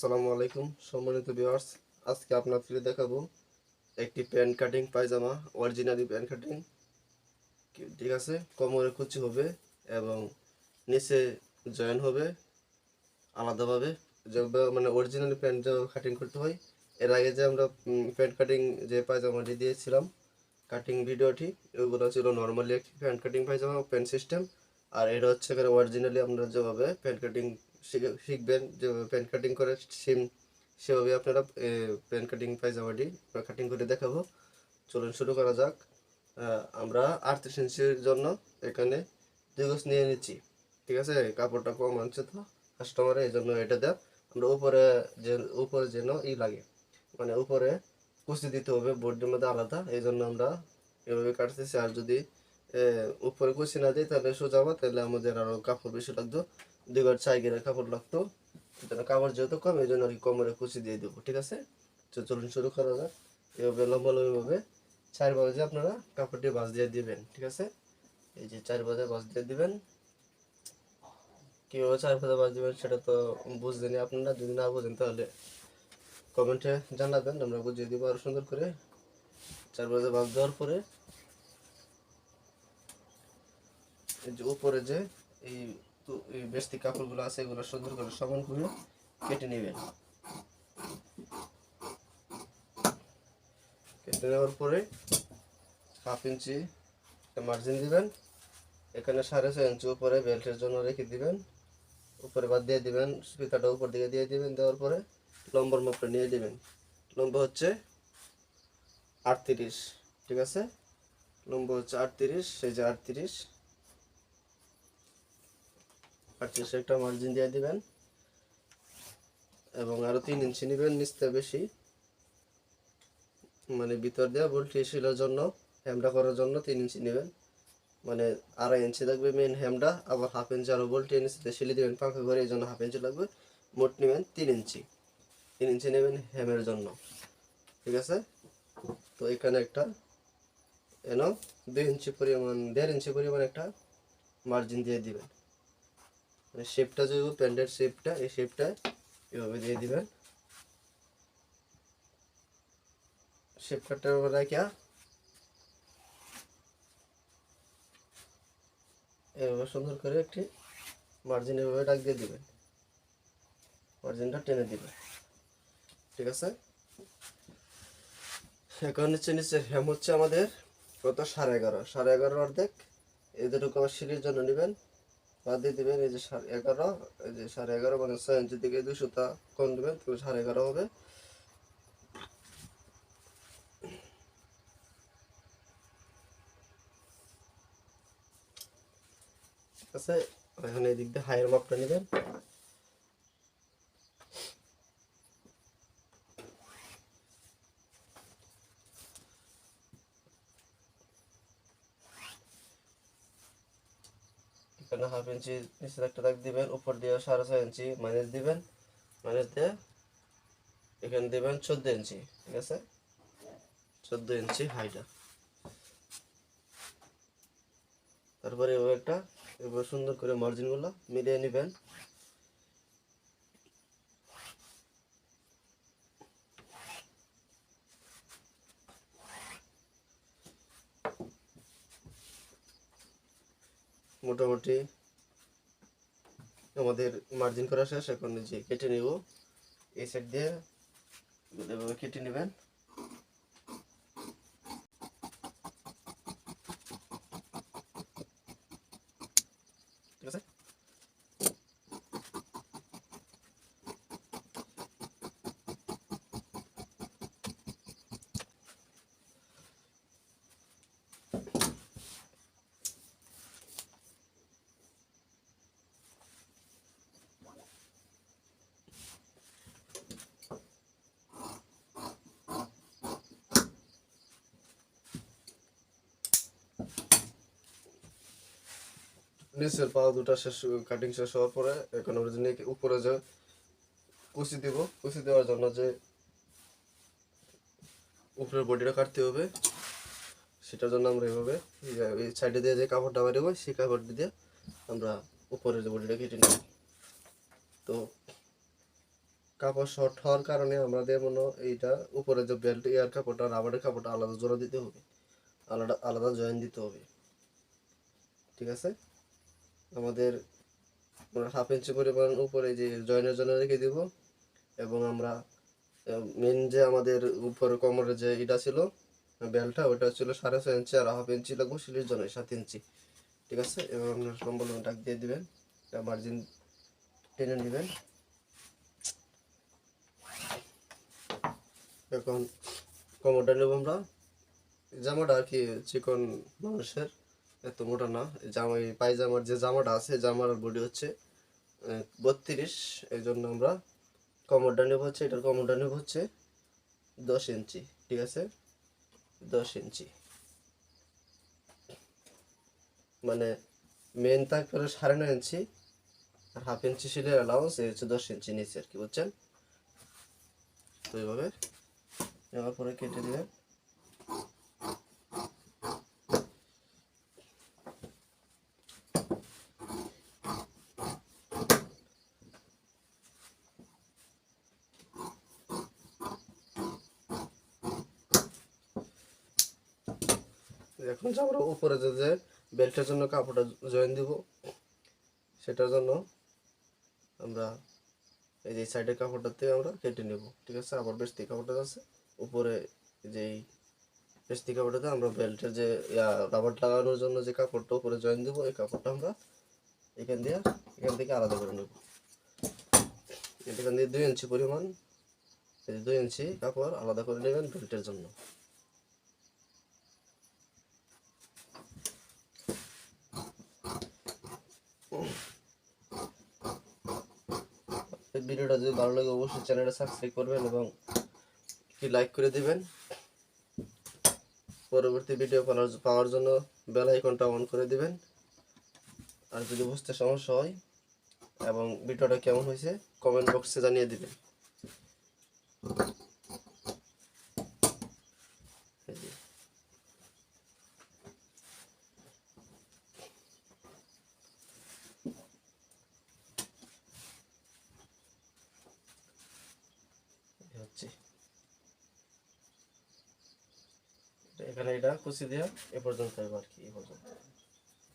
আসসালামু আলাইকুম, সম্মানিত ভিউয়ার্স আজকে আপনাদের দেখাবো একটি pant cutting, pyjama originally pant cutting. ঠিক আছে? কোমরে কুচি হবে এবং নিচে জয়েন হবে আলাদাভাবে। মানে অরিজিনালি প্যান্ট যে কাটিং করতে হয়, এর আগে যে আমরা প্যান্ট কাটিং যে পায়জামাটি দিয়েছিলাম কাটিং ভিডিওটি, ওগুলো ছিল নর্মালি একটি pant cutting pyjama, pant system আর এটা হচ্ছে অরিজিনালি আমরা যেভাবে প্যান্ট কাটিং শিখবেন যেভাবে প্যান্ট কাটিং করে সেম সেভাবে আপনারা প্যান্ট কাটিং পায়জামাটি কাটিং করে দেখাবো। চলুন শুরু করা যাক। আমরা আটত্রিশ ইঞ্চির জন্য এখানে দুই গজ নিয়ে নিচ্ছি। ঠিক আছে? কাপড়টা কম আনছে তো কাস্টমারে এই জন্য এটা দেয়। আমরা উপরে যে, উপরে যেন ই লাগে মানে উপরে কুচি দিতে হবে বোর্ডের মধ্যে আলাদা। এই জন্য আমরা এভাবে কাটতেছি। আর যদি উপরে কুচি না দিই তাহলে সোজা হবে, তাহলে আমাদের আরও কাপড় বেশি লাগতো। দুবার চাইগের কাপড় লাগতো। এজন্য কাপড় যেহেতু কম, এই জন্য আর কি কোমরে কুচি দিয়ে দেবো, ঠিক আছে? তো চলুন শুরু করা যাক। এভাবে লম্বা লম্বাভাবে চার বাজে আপনারা কাপড়টি বাজ দিয়ে দিবেন, ঠিক আছে? এই যে চার বাজে বাজ দিয়ে দিবেন। কীভাবে চার বাজে বাজ দিবেন সেটা তো বুঝলেনি আপনারা, যদি না বুঝেন তাহলে কমেন্টে জানাবেন, আমরা বুঝিয়ে দিব আরও সুন্দর করে। চার বাজে বাজ দেওয়ার পরে এই যে উপরে যে এই বেস্তি কাপড়গুলো আছে, এগুলো সুন্দর করে সমান করে কেটে নেবেন। কেটে নেওয়ার পরে হাফ ইঞ্চি মার্জিন দিবেন। এখানে সাড়ে ছয় ইঞ্চি উপরে বেল্টের জন্য রেখে দিবেন। উপরে বাদ দিয়ে দিবেন ফিতাটা উপর দিকে দিয়ে দিবেন, দেওয়ার পরে লম্বর মাপটা নিয়ে দিবেন। লম্বা হচ্ছে আটত্রিশ, ঠিক আছে? লম্বা হচ্ছে আটত্রিশ, সেই যে আটত্রিশ। আটত্রিশ একটা মার্জিন দিয়ে দিবেন। এবং আরও তিন ইঞ্চি নেবেন নিচতে বেশি। মানে ভিতর দেওয়া বলটি শিলার জন্য হ্যামটা করার জন্য তিন ইঞ্চি নেবেন। মানে আড়াই ইঞ্চি লাগবে মেন হ্যামটা আবার হাফ ইঞ্চি আরও বলটি নিচে শিলে দেবেন পাখা করে এই জন্য হাফ ইঞ্চি লাগবে। মোট নেবেন তিন ইঞ্চি তিন ইঞ্চি নেবেন হ্যামের জন্য। ঠিক আছে? তো এখানে একটা এন দুই ইঞ্চি পরিমাণ, দেড় ইঞ্চি পরিমাণ একটা মার্জিন দিয়ে দিবেন। মানে শেপটা যে প্যান্টের শেপটা এই শেপটা এভাবে দিয়ে দিবেন। শেপ কাটার উপর রাখিয়া এভাবে সুন্দর করে একটি মার্জিন এভাবে ডাক দিয়ে দিবেন। মার্জিনটা টেনে দিবেন। ঠিক আছে? এখন নিচে নিচে হ্যাম হচ্ছে আমাদের কত? সাড়ে এগারো। সাড়ে এগারো অর্ধেক। এদেরকে আবার সিঁড়ির জন্য নেবেন। বাদ দিয়ে দিবেন, এই যে সাড়ে এগারো, এই যে সাড়ে এগারো মানে ছয় ইঞ্চি থেকে দুশোটা কম দেবেন, তাহলে সাড়ে এগারো হবে। ঠিক আছে, এখন এই দিক দিয়ে হাইয়ের মাপটা নেবেন। এখানে হাফ ইঞ্চি নিচে একটা দাগ দিবেন, উপর দিয়ে সাড়ে ছয় ইঞ্চি মাইনাস দিবেন মাইনাস দিয়ে এখানে দিবেন চোদ্দ ইঞ্চি, ঠিক আছে? চোদ্দ ইঞ্চি হাইটা তারপরে এভাবে একটা এবার সুন্দর করে মার্জিনগুলো মিলিয়ে নেবেন। মোটামুটি আমাদের মার্জিন করা শেষ এখন যে কেটে নেব এই সাইড দিয়ে কেটে নেবেন। নিচের পা দুটা শেষ কাটিং শেষ হওয়ার পরে এখন আমরা যে উপরে যে কুচি দিব, কুচি দেওয়ার জন্য যে উপরের বডিটা কাটতে হবে, সেটার জন্য আমরা এভাবে সাইডে দিয়ে যে কাপড়টা বেরোবে, সেই কাপড়টা দিয়ে আমরা উপরের যে বডিটা কেটে নেব। তো কাপড় শর্ট হওয়ার কারণে আমাদের মনে এইটা উপরে যে বেল্ট এয়ার কাপড়টা রাবারের কাপড়টা আলাদা জোড়া দিতে হবে। আলাদা আলাদা জয়েন দিতে হবে। ঠিক আছে? আমাদের হাফ ইঞ্চি পরিমাণ উপরে যে জয়েনের জন্য রেখে দিব এবং আমরা মেন যে আমাদের উপরে কোমরের যে ইটা ছিল, বেলটা, ওটা ছিল সাড়ে ছয় ইঞ্চি আর হাফ ইঞ্চি লাগবে সিলির জন্য, সাত ইঞ্চি ঠিক আছে? এবং আপনার সম্বল ডাক দিয়ে দিবেন মার্জিন টেনে নেবেন। এখন কোমরটা নেব আমরা। জামাটা আর কি চিকন মানুষের। এত মোটা না জামা পায়জামার যে জামাটা আছে, জামার বডি হচ্ছে বত্রিশ। এই জন্য আমরা কোমরটা নেব হচ্ছে, এটার কোমরটা নেব হচ্ছে দশ ইঞ্চি, ঠিক আছে? দশ ইঞ্চি। মানে মেন তারপরে সাড়ে নয় ইঞ্চি, আর হাফ ইঞ্চি সিলের অ্যালাউন্স এই হচ্ছে দশ ইঞ্চি নিচে আর কি, বুঝছেন? তো এইভাবে নেওয়ার পরে কেটে দিবেন। এখন যে আমরা উপরে যে যে বেল্টের জন্য কাপড়টা জয়েন দিব, সেটার জন্য আমরা এই যে সাইডের কাপড়টাতে আমরা কেটে নেব, ঠিক আছে? আবার বেস্তি কাপড়টা আছে, উপরে যেই বেস্তি কাপড়টাতে আমরা বেল্টের যে রাবার লাগানোর জন্য যে কাপড়টা উপরে জয়েন দেবো, এই কাপড়টা আমরা এখান দিয়ে, এখান থেকে আলাদা করে নেব। এখান দিয়ে দুই ইঞ্চি পরিমাণ দুই ইঞ্চি কাপড় আলাদা করে নেবেন বেল্টের জন্য। ভিডিওটা যদি ভালো লাগে অবশ্যই চ্যানেলটা সাবস্ক্রাইব করবেন এবং একটি লাইক করে দিবেন। পরবর্তী ভিডিও পাওয়ার পাওয়ার জন্য বেল আইকনটা অন করে দিবেন। আর যদি বুঝতে সমস্যা হয় এবং ভিডিওটা কেমন হয়েছে কমেন্ট বক্সে জানিয়ে দিবেন এই যে। হচ্ছে। এখানে এটা কুচি দেওয়া এ পর্যন্ত আর কি, এ পর্যন্ত।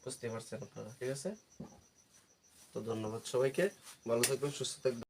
বুঝতে পারছেন আপনারা, ঠিক আছে? তো ধন্যবাদ সবাইকে, ভালো থাকবেন, সুস্থ থাকবেন।